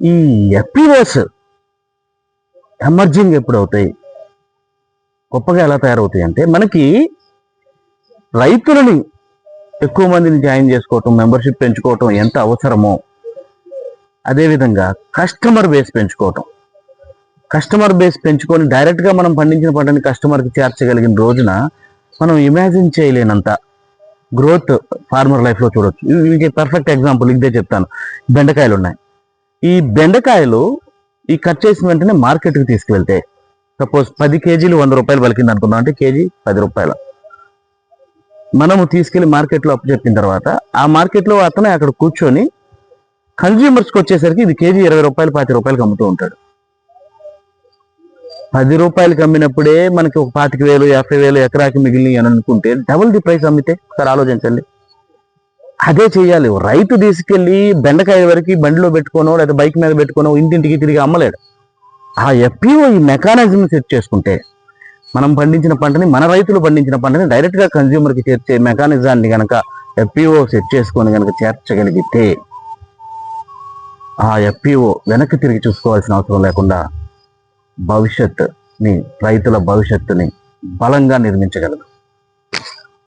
ఈ FPOs emerging ఎప్పుడు అవుతాయి గొప్పగా ఎలా తయారవుతాయి అంటే మనకి రైతులని ఎక్కువ మందిని జాయిన్ చేసుకోవటం మెంబర్షిప్ పెంచుకోవటం ఎంత అవసరమో అదేవిధంగా కస్టమర్ బేస్ పెంచుకోవటం. కస్టమర్ బేస్ పెంచుకొని డైరెక్ట్గా మనం పండించిన పంటని కస్టమర్కి చేర్చగలిగిన రోజున మనం ఇమాజిన్ చేయలేనంత గ్రోత్ ఫార్మర్ లైఫ్లో చూడొచ్చు. ఇది పర్ఫెక్ట్ ఎగ్జాంపుల్ ఇదే చెప్తాను. బెండకాయలు ఉన్నాయి ఈ బెండకాయలు ఈ కట్ చేసిన వెంటనే మార్కెట్కి తీసుకువెళ్తే సపోజ్ పది కేజీలు వంద రూపాయలు పలికింది అనుకుందాం అంటే కేజీ పది రూపాయలు. మనము తీసుకెళ్ళి మార్కెట్లో అప్పు చెప్పిన తర్వాత ఆ మార్కెట్లో అతనే అక్కడ కూర్చొని కన్జ్యూమర్స్కి వచ్చేసరికి ఇది కేజీ ఇరవై రూపాయలు పాతి రూపాయలకి అమ్ముతూ ఉంటాడు. పది రూపాయలకి అమ్మినప్పుడే మనకి ఒక పాతిక వేలు యాభై వేలు ఎకరాకి మిగిలినాయి అని అనుకుంటే డబుల్ ది ప్రైస్ అమ్మితే ఒకసారి ఆలోచించండి. అదే చేయాలి. రైతు తీసుకెళ్ళి బెండకాయ వరకు బండిలో పెట్టుకోనో లేదా బైక్ మీద పెట్టుకోనో ఇంటింటికి తిరిగి అమ్మలేడు. ఆ ఎఫ్పిఓ ఈ మెకానిజం సెట్ చేసుకుంటే మనం పండించిన పంటని మన రైతులు పండించిన పంటని డైరెక్ట్గా కన్జ్యూమర్కి చేర్చే మెకానిజాన్ని కనుక ఎఫ్పిఓ సెట్ చేసుకొని కనుక చేర్చగలిగితే ఆ ఎఫ్పిఓ వెనక్కి తిరిగి చూసుకోవాల్సిన అవసరం లేకుండా భవిష్యత్తుని రైతుల భవిష్యత్తుని బలంగా నిర్మించగలదు.